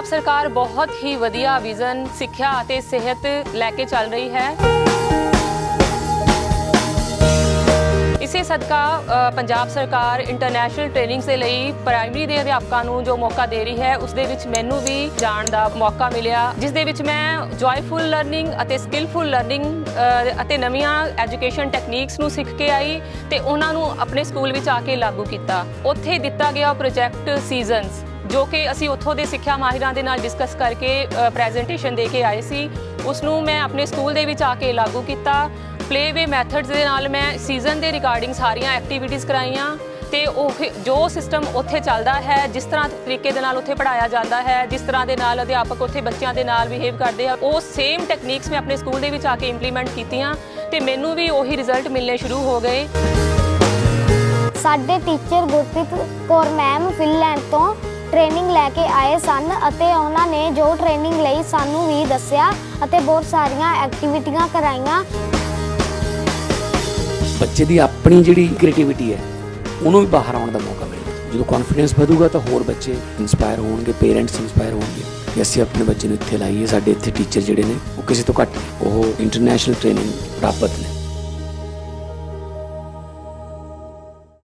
ਪੰਜਾਬ ਸਰਕਾਰ ਬਹੁਤ ਹੀ ਵਧੀਆ ਵਿਜ਼ਨ ਸਿੱਖਿਆ ਅਤੇ ਸਿਹਤ ਲੈ ਕੇ ਚੱਲ ਰਹੀ ਹੈ। ਇਸੇ ਸਦਕਾ ਪੰਜਾਬ ਸਰਕਾਰ ਇੰਟਰਨੈਸ਼ਨਲ ਟ੍ਰੇਨਿੰਗਸ ਦੇ ਲਈ ਪ੍ਰਾਇਮਰੀ ਦੇ ਅਧਿਆਪਕਾਂ ਨੂੰ ਜੋ ਮੌਕਾ ਦੇ ਰਹੀ ਹੈ ਉਸ ਦੇ ਵਿੱਚ ਮੈਨੂੰ ਵੀ ਜਾਣ ਦਾ ਮੌਕਾ ਮਿਲਿਆ, ਜਿਸ ਦੇ ਵਿੱਚ ਮੈਂ ਜੋਇਫੁਲ ਲਰਨਿੰਗ ਅਤੇ ਸਕਿੱਲਫੁਲ ਲਰਨਿੰਗ ਅਤੇ ਨਵੀਆਂ ਐਜੂਕੇਸ਼ਨ ਟੈਕਨੀਕਸ ਨੂੰ ਸਿੱਖ ਕੇ ਆਈ ਤੇ ਉਹਨਾਂ ਨੂੰ ਆਪਣੇ ਸਕੂਲ ਵਿੱਚ ਆ ਕੇ ਲਾਗੂ ਕੀਤਾ। ਉੱਥੇ ਦਿੱਤਾ ਗਿਆ ਪ੍ਰੋਜੈਕਟ ਸੀਜ਼ਨਸ ਜੋ ਕਿ ਅਸੀਂ ਉੱਥੋਂ ਦੇ ਸਿੱਖਿਆ ਮਾਹਿਰਾਂ ਦੇ ਨਾਲ ਡਿਸਕਸ ਕਰਕੇ ਪ੍ਰੈਜੈਂਟੇਸ਼ਨ ਦੇ ਕੇ ਆਏ ਸੀ। ਉਸ ਨੂੰ ਮੈਂ ਆਪਣੇ ਸਕੂਲ ਦੇ ਵਿੱਚ ਆ ਕੇ ਲਾਗੂ ਕੀਤਾ। ਪਲੇਵੇ ਮੈਥਡਸ ਦੇ ਨਾਲ ਮੈਂ ਸੀਜ਼ਨ ਦੇ ਰਿਗਾਰਡਿੰਗ ਸਾਰੀਆਂ ਐਕਟੀਵਿਟੀਜ਼ ਕਰਾਈਆਂ ਤੇ ਉਹ ਜੋ ਸਿਸਟਮ ਉੱਥੇ ਚੱਲਦਾ ਹੈ, ਜਿਸ ਤਰ੍ਹਾਂ ਤਰੀਕੇ ਦੇ ਨਾਲ ਉੱਥੇ ਪੜਾਇਆ ਜਾਂਦਾ ਹੈ, ਜਿਸ ਤਰ੍ਹਾਂ ਦੇ ਨਾਲ ਅਧਿਆਪਕ ਉੱਥੇ ਬੱਚਿਆਂ ਦੇ ਨਾਲ ਬਿਹੇਵ ਕਰਦੇ ਆ, ਉਹ ਸੇਮ ਟੈਕਨੀਕਸ ਮੈਂ ਆਪਣੇ ਸਕੂਲ ਦੇ ਵਿੱਚ ਆ ਕੇ ਇੰਪਲੀਮੈਂਟ ਕੀਤੀਆਂ ਤੇ ਮੈਨੂੰ ਵੀ ਉਹੀ ਰਿਜ਼ਲਟ ਮਿਲਨੇ ਸ਼ੁਰੂ ਹੋ ਗਏ। ਸਾਡੇ teacher Gurpreet Kaur ma'am Finland ਤੋਂ ਟ੍ਰੇਨਿੰਗ ਲੈ ਕੇ ਆਏ ਸਨ ਅਤੇ ਉਹਨਾਂ ਨੇ ਜੋ ਟ੍ਰੇਨਿੰਗ ਲਈ ਸਾਨੂੰ ਵੀ ਦੱਸਿਆ ਅਤੇ ਬਹੁਤ ਸਾਰੀਆਂ ਐਕਟੀਵਿਟੀਆਂ ਕਰਾਈਆਂ। ਬੱਚੇ ਦੀ ਆਪਣੀ ਜਿਹੜੀ ਕ੍ਰੀਏਟੀਵਿਟੀ ਹੈ ਉਹਨੂੰ ਵੀ ਬਾਹਰ ਆਉਣ ਦਾ ਮੌਕਾ ਮਿਲਦਾ ਜਦੋਂ ਕੌਨਫੀਡੈਂਸ ਵਧੂਗਾ ਤਾਂ ਹੋਰ ਬੱਚੇ ਇਨਸਪਾਇਰ ਹੋਣਗੇ ਪੇਰੈਂਟਸ ਇਨਸਪਾਇਰ ਹੋਣਗੇ ਕਿ ਅਸੀਂ ਆਪਣੇ ਬੱਚੇ ਨੂੰ ਇੱਥੇ ਲਾਈਏ ਸਾਡੇ ਇੱਥੇ ਟੀਚਰ ਜਿਹੜੇ ਨੇ ਉਹ ਕਿਸੇ ਤੋਂ ਘੱਟ ਉਹ ਇੰਟਰਨੈਸ਼ਨਲ ਟ੍ਰੇਨਿੰਗ ਪ੍ਰਾਪਤ ਨੇ।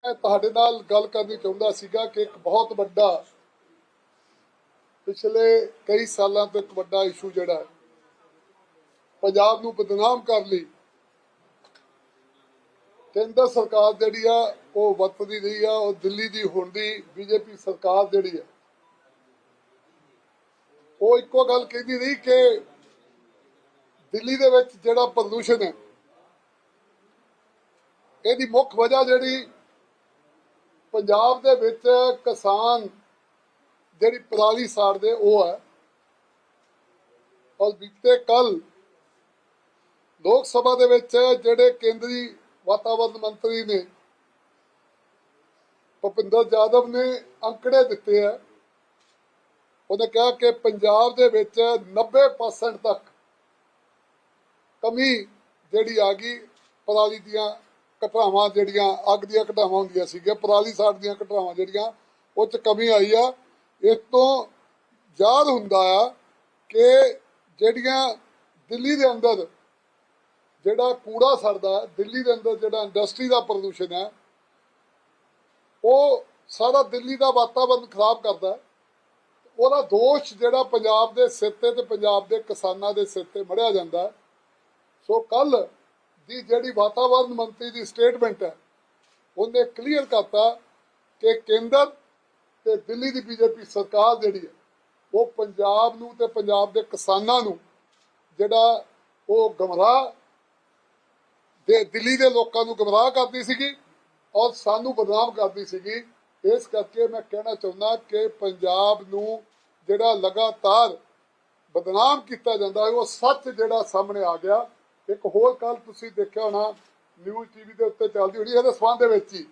ਮੈਂ ਤੁਹਾਡੇ ਨਾਲ ਗੱਲ ਕਰਨੀ ਚਾਹੁੰਦਾ ਸੀਗਾ ਕਿ ਇੱਕ ਬਹੁਤ ਵੱਡਾ ਪਿਛਲੇ ਕਈ ਸਾਲਾਂ ਤੋਂ ਇੱਕ ਵੱਡਾ ਇਸ਼ੂ ਜਿਹੜਾ ਪੰਜਾਬ ਨੂੰ ਬਦਨਾਮ ਕਰ ਲਈ ਕੇਂਦਰ ਸਰਕਾਰ ਜਿਹੜੀ ਆ, ਉਹ ਵਰਤਦੀ ਰਹੀ ਆ, ਉਹ ਦਿੱਲੀ ਦੀ ਹੁਣ ਦੀ ਬੀਜੇਪੀ ਸਰਕਾਰ ਜਿਹੜੀ ਆ। ਉਹ ਇੱਕੋ ਗੱਲ ਕਹਿੰਦੀ ਰਹੀ ਕਿ ਦਿੱਲੀ ਦੇ ਵਿੱਚ ਜਿਹੜਾ ਪ੍ਰਦੂਸ਼ਣ ਹੈ, ਇਹਦੀ ਮੁੱਖ ਵਜ੍ਹਾ ਜਿਹੜੀ ਪੰਜਾਬ ਦੇ ਵਿੱਚ ਕਿਸਾਨ ਜਿਹੜੀ ਪਰਾਲੀ ਸਾੜਦੇ, ਉਹ ਹੈ। ਔਰ ਬੀਤੇ ਕੱਲ ਲੋਕ ਸਭਾ ਦੇ ਵਿੱਚ ਜਿਹੜੇ ਕੇਂਦਰੀ ਵਾਤਾਵਰਣ ਮੰਤਰੀ ਨੇ, ਭੁਪਿੰਦਰ ਜਾਦਵ ਨੇ ਅੰਕੜੇ ਦਿੱਤੇ ਆ ਉਹਨੇ ਕਿਹਾ ਕਿ ਪੰਜਾਬ ਦੇ ਵਿੱਚ 90% ਤੱਕ ਕਮੀ ਜਿਹੜੀ ਆ ਗਈ, ਪਰਾਲੀ ਦੀਆਂ ਘਟਨਾਵਾਂ ਜਿਹੜੀਆਂ, ਅੱਗ ਦੀਆਂ ਘਟਨਾਵਾਂ ਹੁੰਦੀਆਂ ਸੀਗੀਆਂ, ਪਰਾਲੀ ਸਾੜ ਦੀਆਂ ਘਟਨਾਵਾਂ ਜਿਹੜੀਆਂ, ਉਹ ਚ ਕਮੀ ਆਈ ਆ। ਇਸ ਤੋਂ ਯਾਦ ਹੁੰਦਾ ਆ ਕਿ ਜਿਹੜੀਆਂ ਦਿੱਲੀ ਦੇ ਅੰਦਰ ਜਿਹੜਾ ਕੂੜਾ ਸੜਦਾ ਦਿੱਲੀ ਦੇ ਅੰਦਰ ਜਿਹੜਾ ਇੰਡਸਟਰੀ ਦਾ ਪ੍ਰਦੂਸ਼ਣ ਹੈ ਉਹ ਸਾਰਾ ਦਿੱਲੀ ਦਾ ਵਾਤਾਵਰਣ ਖਰਾਬ ਕਰਦਾ। ਉਹਦਾ ਦੋਸ਼ ਜਿਹੜਾ ਪੰਜਾਬ ਦੇ ਸਿਰ ਤੇ ਤੇ ਪੰਜਾਬ ਦੇ ਕਿਸਾਨਾਂ ਦੇ ਸਿਰ ਤੇ ਮੜਿਆ ਜਾਂਦਾ। ਸੋ ਕੱਲ ਦੀ ਜਿਹੜੀ ਵਾਤਾਵਰਣ ਮੰਤਰੀ ਦੀ ਸਟੇਟਮੈਂਟ ਹੈ ਉਹਨੇ ਕਲੀਅਰ ਕਰਤਾ ਕਿ ਕੇਂਦਰ ਤੇ ਦਿੱਲੀ ਦੀ ਬੀਜੇਪੀ ਸਰਕਾਰ ਜਿਹੜੀ ਹੈ, ਉਹ ਪੰਜਾਬ ਨੂੰ ਤੇ ਪੰਜਾਬ ਦੇ ਕਿਸਾਨਾਂ ਨੂੰ ਜਿਹੜਾ ਉਹ ਗਮਰਾਹ ਦੇ ਦਿੱਲੀ ਦੇ ਲੋਕਾਂ ਨੂੰ ਗਮਰਾਹ ਕਰਦੀ ਸੀਗੀ ਔਰ ਸਾਨੂੰ ਬਦਨਾਮ ਕਰਦੀ ਸੀਗੀ। ਇਸ ਕਰਕੇ ਮੈਂ ਕਹਿਣਾ ਚਾਹੁੰਦਾ ਕਿ ਪੰਜਾਬ ਨੂੰ ਜਿਹੜਾ ਲਗਾਤਾਰ ਬਦਨਾਮ ਕੀਤਾ ਜਾਂਦਾ ਹੈ, ਉਹ ਸੱਚ ਜਿਹੜਾ ਸਾਹਮਣੇ ਆ ਗਿਆ। ਇੱਕ ਹੋਰ ਕੱਲ ਤੁਸੀਂ ਦੇਖਿਆ ਹੋਣਾ, ਨਿਊਜ਼ ਟੀਵੀ ਦੇ ਉੱਤੇ ਚੱਲਦੀ ਹੋਣੀ, ਇਹਦੇ ਸਬੰਧ ਦੇ ਵਿੱਚ ਹੀ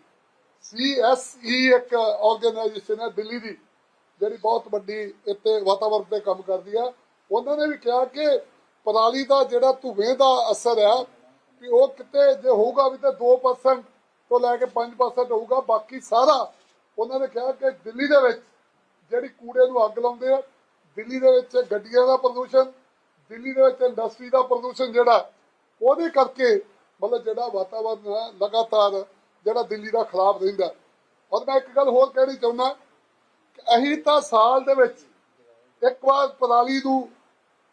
ਸੀਐਸਈ ਇੱਕ ਆਰਗੇਨਾਈਜੇਸ਼ਨ ਹੈ ਦਿੱਲੀ ਦੀ, ਜਿਹੜੀ ਬਹੁਤ ਵੱਡੀ ਇੱਥੇ ਵਾਤਾਵਰਣ ਤੇ ਕੰਮ ਕਰਦੀ ਆ ਉਹਨਾਂ ਨੇ ਵੀ ਕਿਹਾ ਕਿ ਪਰਾਲੀ ਦਾ ਜਿਹੜਾ ਧੂਏ ਦਾ ਅਸਰ ਹੈ ਕਿ ਉਹ ਕਿਤੇ ਜੇ ਹੋਊਗਾ ਵੀ ਤਾਂ 2% ਤੋਂ ਲੈ ਕੇ 5% ਹੋਊਗਾ, ਬਾਕੀ ਸਾਰਾ ਉਹਨਾਂ ਨੇ ਕਿਹਾ ਕਿ ਦਿੱਲੀ ਦੇ ਵਿੱਚ ਜਿਹੜੀ ਕੂੜੇ ਨੂੰ ਅੱਗ ਲਾਉਂਦੇ ਆ, ਦਿੱਲੀ ਦੇ ਵਿੱਚ ਗੱਡੀਆਂ ਦਾ ਪ੍ਰਦੂਸ਼ਣ, ਦਿੱਲੀ ਦੇ ਵਿੱਚ ਇੰਡਸਟਰੀ ਦਾ ਪ੍ਰਦੂਸ਼ਣ ਜਿਹੜਾ, ਉਹਦੇ ਕਰਕੇ ਮਤਲਬ ਜਿਹੜਾ ਵਾਤਾਵਰਨ ਹੈ ਲਗਾਤਾਰ ਜਿਹੜਾ ਦਿੱਲੀ ਦਾ ਖਰਾਬ ਰਹਿੰਦਾ। ਔਰ ਮੈਂ ਇੱਕ ਗੱਲ ਹੋਰ ਕਹਿਣੀ ਚਾਹੁੰਦਾ ਕਿ ਅਸੀਂ ਤਾਂ ਸਾਲ ਦੇ ਵਿੱਚ ਇੱਕ ਵਾਰ ਪਰਾਲੀ ਨੂੰ,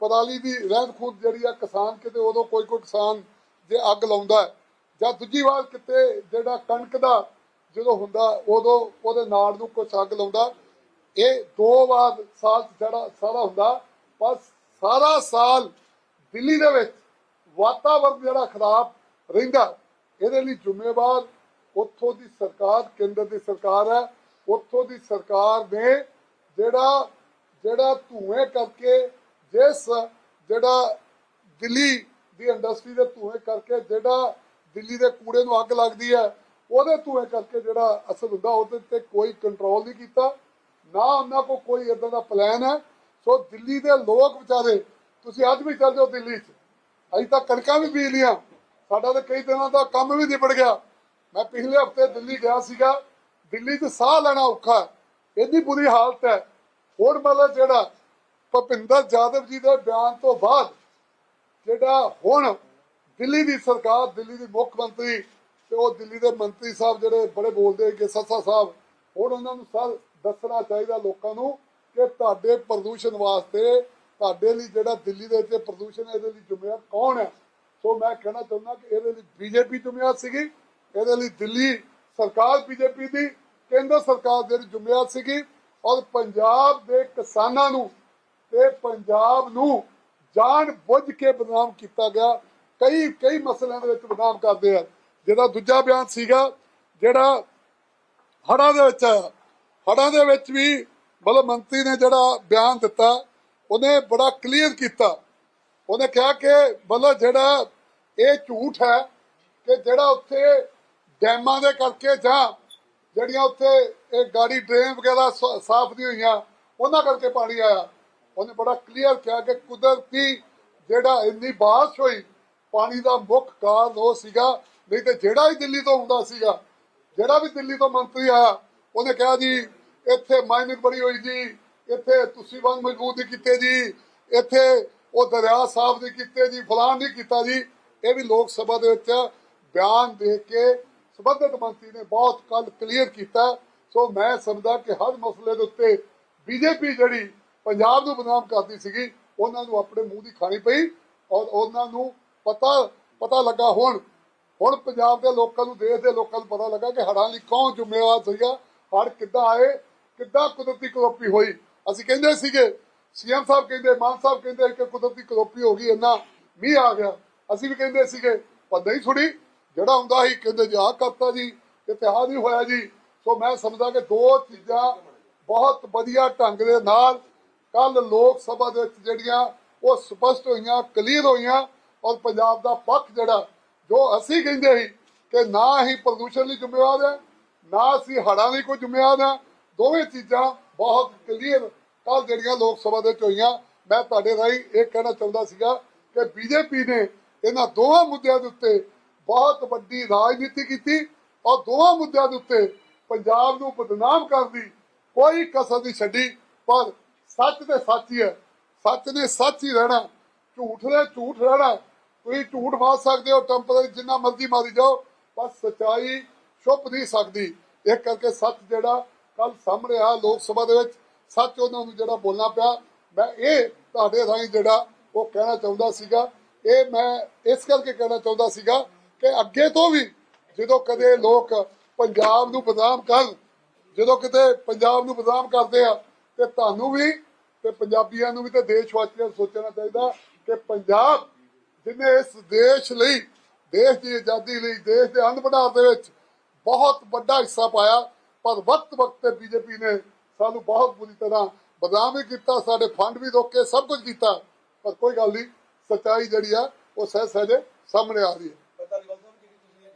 ਪਰਾਲੀ ਦੀ ਰਹਿੰਦ ਖੂੰਹਦ ਜਿਹੜੀ ਆ ਕਿਸਾਨ ਕਿਤੇ ਉਦੋਂ ਕੋਈ ਕੋਈ ਕਿਸਾਨ ਜੇ ਅੱਗ ਲਾਉਂਦਾ ਜਾਂ ਦੂਜੀ ਵਾਰ ਕਿਤੇ ਜਿਹੜਾ ਕਣਕ ਦਾ ਜਦੋਂ ਹੁੰਦਾ ਉਦੋਂ ਉਹਦੇ ਨਾੜ ਨੂੰ ਕੁਛ ਅੱਗ ਲਾਉਂਦਾ। ਇਹ ਦੋ ਵਾਰ ਸਾਲ ਜਿਹੜਾ ਸਾਰਾ ਹੁੰਦਾ, ਪਰ ਸਾਰਾ ਸਾਲ ਦਿੱਲੀ ਦੇ ਵਿੱਚ ਵਾਤਾਵਰਨ ਜਿਹੜਾ ਖਰਾਬ ਰਹਿੰਦਾ, ਇਹਦੇ ਲਈ ਜ਼ਿੰਮੇਵਾਰ ਉੱਥੋਂ ਦੀ ਸਰਕਾਰ, ਕੇਂਦਰ ਦੀ ਸਰਕਾਰ ਹੈ, ਉੱਥੋਂ ਦੀ ਸਰਕਾਰ ਨੇ ਜਿਹੜਾ ਜਿਹੜਾ ਧੂਏ ਕਰਕੇ ਜਿਸ ਜਿਹੜਾ ਦਿੱਲੀ ਦੀ ਇੰਡਸਟਰੀ ਦੇ ਧੂਏ ਕਰਕੇ ਜਿਹੜਾ ਦਿੱਲੀ ਦੇ ਕੂੜੇ ਨੂੰ ਅੱਗ ਲੱਗਦੀ ਹੈ, ਉਹਦੇ ਧੂਏ ਕਰਕੇ ਜਿਹੜਾ ਅਸਰ ਹੁੰਦਾ, ਉਹਦੇ ਤੇ ਕੋਈ ਕੰਟਰੋਲ ਨਹੀਂ ਕੀਤਾ, ਨਾ ਉਹਨਾਂ ਕੋ ਕੋਈ ਇਦਾਂ ਦਾ ਪਲਾਨ ਹੈ। ਸੋ ਦਿੱਲੀ ਦੇ ਲੋਕ ਵਿਚਾਰੇ, ਤੁਸੀਂ ਅੱਜ ਵੀ ਚੱਲ ਜਾਓ ਦਿੱਲੀ 'ਚ ਅਸੀਂ ਤਾਂ ਕਣਕਾਂ ਵੀ ਬੀਜ ਲੀਆਂ ਸਾਡਾ ਤਾਂ ਕਈ ਦਿਨਾਂ ਦਾ ਕੰਮ ਵੀ ਨਿਬੜ ਗਿਆ। ਮੈਂ ਪਿਛਲੇ ਹਫ਼ਤੇ ਦਿੱਲੀ ਗਿਆ ਸੀਗਾ। ਦਿੱਲੀ 'ਚ ਸਾਹ ਲੈਣਾ ਔਖਾ ਹੈ। ਇੰਨੀ ਬੁਰੀ ਹਾਲਤ ਹੈ। ਹੋਰ ਮਤਲਬ ਜਿਹੜਾ ਭੁਪਿੰਦਰ ਜਾਦਵ ਜੀ ਦੇ ਬਿਆਨ ਤੋਂ ਬਾਅਦ ਜਿਹੜਾ ਹੁਣ ਦਿੱਲੀ ਦੀ ਸਰਕਾਰ ਦਿੱਲੀ ਦੀ ਮੁੱਖ ਮੰਤਰੀ ਤੇ ਉਹ ਦਿੱਲੀ ਦੇ ਮੰਤਰੀ ਸਾਹਿਬ ਜਿਹੜੇ ਬੜੇ ਬੋਲਦੇ ਕਿ ਸੱਸਾ ਸਾਹਿਬ ਹੁਣ ਉਹਨਾਂ ਨੂੰ ਸਰ ਦੱਸਣਾ ਚਾਹੀਦਾ ਲੋਕਾਂ ਨੂੰ ਕਿ ਤੁਹਾਡੇ ਪ੍ਰਦੂਸ਼ਣ ਵਾਸਤੇ ਤੁਹਾਡੇ ਲਈ ਜਿਹੜਾ ਦਿੱਲੀ ਦੇ ਵਿੱਚ ਪ੍ਰਦੂਸ਼ਣ ਹੈ, ਇਹਦੇ ਲਈ ਜ਼ਿੰਮੇਵਾਰ ਕੌਣ ਹੈ? ਸੋ ਮੈਂ ਕਹਿਣਾ ਚਾਹੁੰਦਾ ਕਿ ਇਹਦੇ ਲਈ ਬੀਜੇਪੀ ਜ਼ਿੰਮੇਵਾਰ ਸੀਗੀ। ਇਹਦੇ ਲਈ ਦਿੱਲੀ ਸਰਕਾਰ, ਬੀਜੇਪੀ ਦੀ ਕੇਂਦਰ ਸਰਕਾਰ ਜਿਹੜੀ ਜ਼ਿੰਮੇਵਾਰ ਸੀਗੀ ਔਰ ਪੰਜਾਬ ਦੇ ਕਿਸਾਨਾਂ ਨੂੰ ਤੇ ਪੰਜਾਬ ਨੂੰ ਜਾਣ ਬੁੱਝ ਕੇ ਬਦਨਾਮ ਕੀਤਾ ਗਿਆ। ਕਈ ਕਈ ਮਸਲਿਆਂ ਦੇ ਵਿੱਚ ਬਦਨਾਮ ਕਰਦੇ ਆ। ਜਿਹਦਾ ਦੂਜਾ ਬਿਆਨ ਸੀਗਾ, ਜਿਹੜਾ ਹੜਾਂ ਦੇ ਵਿੱਚ ਆਇਆ ਹੜ੍ਹਾਂ ਦੇ ਵਿੱਚ ਵੀ ਮਤਲਬ ਮੰਤਰੀ ਨੇ ਜਿਹੜਾ ਬਿਆਨ ਦਿੱਤਾ, ਉਹਨੇ ਬੜਾ ਕਲੀਅਰ ਕੀਤਾ। ਉਹਨੇ ਕਿਹਾ ਕਿ ਮਤਲਬ ਜਿਹੜਾ ਇਹ ਝੂਠ ਹੈ ਕਿ ਜਿਹੜਾ ਉੱਥੇ ਡੈਮਾਂ ਦੇ ਕਰਕੇ ਜਾਂ ਜਿਹੜੀਆਂ ਉੱਥੇ ਇਹ ਗਾੜੀ ਡਰੇਨ ਵਗੈਰਾ ਸਾਫ਼ ਨਹੀਂ ਹੋਈਆਂ, ਉਹਨਾਂ ਕਰਕੇ ਪਾਣੀ ਆਇਆ। ਉਹਨੇ ਬੜਾ ਕਲੀਅਰ ਕਿਹਾ ਕਿ ਕੁਦਰਤੀ ਜਿਹੜਾ ਇੰਨੀ ਬਾਰਿਸ਼ ਹੋਈ, ਪਾਣੀ ਦਾ ਮੁੱਖ ਕਾਰਨ ਉਹ ਸੀਗਾ, ਨਹੀਂ ਤੇ ਜਿਹੜਾ ਹੀ ਦਿੱਲੀ ਤੋਂ ਹੁੰਦਾ ਸੀਗਾ, ਜਿਹੜਾ ਵੀ ਦਿੱਲੀ ਤੋਂ ਮੰਤਰੀ ਆਇਆ, ਉਹਨੇ ਕਿਹਾ ਜੀ, ਇੱਥੇ ਮਾਈਨਿੰਗ ਬੜੀ ਹੋਈ ਜੀ, ਇੱਥੇ ਤੁਸੀਂ ਬੰਦ ਮਜ਼ਬੂਤ ਨਹੀਂ ਕੀਤੇ ਜੀ, ਇੱਥੇ ਉਹ ਦਰਿਆ ਸਾਫ਼ ਨਹੀਂ ਕੀਤੇ ਜੀ, ਫਲਾਣ ਨਹੀਂ ਕੀਤਾ ਜੀ। ਇਹ ਵੀ ਲੋਕ ਸਭਾ ਦੇ ਵਿੱਚ ਬਿਆਨ ਦੇ ਕੇ ਸਬੰਧਤ ਮੰਤਰੀ ਨੇ ਬਹੁਤ ਕੱਲ ਕਲੀਅਰ ਕੀਤਾ। ਸੋ ਮੈਂ ਸਮਝਦਾ ਕਿ ਹਰ ਮਸਲੇ ਦੇ ਉੱਤੇ ਬੀਜੇਪੀ ਜਿਹੜੀ ਪੰਜਾਬ ਨੂੰ ਬਦਨਾਮ ਕਰਦੀ ਸੀਗੀ, ਉਹਨਾਂ ਨੂੰ ਆਪਣੇ ਮੂੰਹ ਦੀ ਖਾਣੀ ਪਈ ਔਰ ਉਹਨਾਂ ਨੂੰ ਪਤਾ ਪਤਾ ਲੱਗਾ ਹੁਣ। ਹੁਣ ਪੰਜਾਬ ਦੇ ਲੋਕਾਂ ਨੂੰ, ਦੇਸ਼ ਦੇ ਲੋਕਾਂ ਨੂੰ ਪਤਾ ਲੱਗਾ ਕਿ ਹੜਾਂ ਲਈ ਕੌਣ ਜ਼ਿੰਮੇਵਾਰ ਸੀਗਾ ਹੜ ਕਿੱਦਾਂ ਆਏ, ਕਿੱਦਾਂ ਕੁਦਰਤੀ ਕਰੋਪੀ ਹੋਈ। ਅਸੀਂ ਕਹਿੰਦੇ ਸੀਗੇ ਸੀਐਮ ਸਾਹਿਬ ਕਹਿੰਦੇ, ਮਾਨ ਸਾਹਿਬ ਕਹਿੰਦੇ ਕਿ ਕੁਦਰਤੀ ਕਰੋਪੀ ਹੋ ਗਈ, ਇੰਨਾ ਮੀਂਹ ਆ ਗਿਆ। ਅਸੀਂ ਵੀ ਕਹਿੰਦੇ ਸੀਗੇ, ਪਰ ਨਹੀਂ ਸੁਣੀ। ਜਿਹੜਾ ਹੁੰਦਾ ਸੀ ਕਹਿੰਦੇ ਜੀ, ਆਹ ਕਰਤਾ ਜੀ ਇਤਿਹਾਸ ਨਹੀਂ ਹੋਇਆ ਜੀ। ਸੋ ਮੈਂ ਸਮਝਦਾ ਕਿ ਦੋ ਚੀਜ਼ਾਂ ਬਹੁਤ ਵਧੀਆ ਢੰਗ ਦੇ ਨਾਲ ਕੱਲ ਲੋਕ ਸਭਾ ਦੇ ਵਿੱਚ ਜਿਹੜੀਆਂ ਉਹ ਸਪਸ਼ਟ ਹੋਈਆਂ ਕਲੀਅਰ ਹੋਈਆਂ ਔਰ ਪੰਜਾਬ ਦਾ ਪੱਖ ਜਿਹੜਾ, ਜੋ ਅਸੀਂ ਕਹਿੰਦੇ ਸੀ ਕਿ ਨਾ ਹੀ ਪ੍ਰਦੂਸ਼ਣ ਲਈ ਜ਼ਿੰਮੇਵਾਰ ਹੈ, ਨਾ ਅਸੀਂ ਹੜ੍ਹਾਂ ਲਈ ਕੋਈ ਜ਼ਿੰਮੇਵਾਰ ਹੈ, ਦੋਵੇਂ ਚੀਜ਼ਾਂ ਬਹੁਤ ਕਲੀਅਰ ਕੱਲ ਜਿਹੜੀਆਂ ਲੋਕ ਸਭਾ ਦੇ ਵਿੱਚ ਹੋਈਆਂ। ਮੈਂ ਤੁਹਾਡੇ ਰਾਹੀਂ ਇਹ ਕਹਿਣਾ ਚਾਹੁੰਦਾ ਸੀਗਾ ਕਿ ਬੀਜੇਪੀ ਨੇ ਇਹਨਾਂ ਦੋਵਾਂ ਮੁੱਦਿਆਂ ਦੇ ਉੱਤੇ ਬਹੁਤ ਵੱਡੀ ਰਾਜਨੀਤੀ ਕੀਤੀ ਔਰ ਦੋਵਾਂ ਮੁੱਦਿਆਂ ਦੇ ਉੱਤੇ ਪੰਜਾਬ ਨੂੰ ਬਦਨਾਮ ਕਰਨ ਦੀ ਕੋਈ ਕਸਰ ਨਹੀਂ ਛੱਡੀ, ਪਰ ਸੱਚ ਤੇ ਸੱਚ ਹੀ ਹੈ। ਸੱਚ ਨੇ ਸੱਚ ਹੀ ਰਹਿਣਾ, ਝੂਠ ਨੇ ਝੂਠ ਰਹਿਣਾ। ਤੁਸੀਂ ਝੂਠ ਮਾਰ ਸਕਦੇ ਹੋ ਟੈਂਪਰੇਰੀ ਜਿੰਨਾ ਮਰਜ਼ੀ ਮਾਰੀ ਜਾਓ, ਪਰ ਸਚਾਈ ਛੁਪ ਨਹੀਂ ਸਕਦੀ। ਇਹ ਕਰਕੇ ਸੱਚ ਜਿਹੜਾ ਕੱਲ ਸਾਹਮਣੇ ਆ ਲੋਕ ਸਭਾ ਦੇ ਵਿੱਚ, ਸੱਚ ਉਹਨਾਂ ਨੂੰ ਜਿਹੜਾ ਬੋਲਣਾ ਪਿਆ, ਮੈਂ ਇਹ ਤੁਹਾਡੇ ਰਾਹੀਂ ਜਿਹੜਾ ਉਹ ਕਹਿਣਾ ਚਾਹੁੰਦਾ ਸੀਗਾ, ਇਹ ਮੈਂ ਇਸ ਕਰਕੇ ਕਹਿਣਾ ਚਾਹੁੰਦਾ ਸੀਗਾ ਕਿ ਅੱਗੇ ਤੋਂ ਵੀ ਜਦੋਂ ਕਦੇ ਲੋਕ ਪੰਜਾਬ ਨੂੰ ਬਦਨਾਮ ਕਰਨ ਜਦੋਂ ਕਿਤੇ ਪੰਜਾਬ ਨੂੰ ਬਦਨਾਮ ਕਰਦੇ ਆ, ਤੇ ਤੁਹਾਨੂੰ ਵੀ, ਤੇ ਪੰਜਾਬੀਆਂ ਨੂੰ ਵੀ ਤੇ ਦੇਸ਼ ਵਾਸੀਆਂ ਨੂੰ ਸੋਚਣਾ ਚਾਹੀਦਾ ਕਿ ਪੰਜਾਬ ਜਿਹਨੇ ਇਸ ਦੇਸ਼ ਲਈ, ਦੇਸ਼ ਦੀ ਆਜ਼ਾਦੀ ਲਈ, ਦੇਸ਼ ਦੇ ਅੰਨ ਭੰਡਾਰ ਦੇ ਵਿੱਚ ਬਹੁਤ ਵੱਡਾ ਹਿੱਸਾ ਪਾਇਆ, ਪਰ ਵਕਤ ਵਕਤ ਤੇ ਬੀਜੇਪੀ ਨੇ ਸਾਨੂੰ ਬਹੁਤ ਬੁਰੀ ਤਰ੍ਹਾਂ ਬਦਨਾਮ ਵੀ ਕੀਤਾ, ਸਾਡੇ ਫੰਡ ਵੀ ਰੋਕੇ ਸਭ ਕੁਝ ਕੀਤਾ, ਪਰ ਕੋਈ ਗੱਲ ਨਹੀਂ, ਸੱਚਾਈ ਜਿਹੜੀ ਆ, ਉਹ ਸਹਿ ਸਹਿਜੇ ਸਾਹਮਣੇ ਆ ਰਹੀ ਹੈ।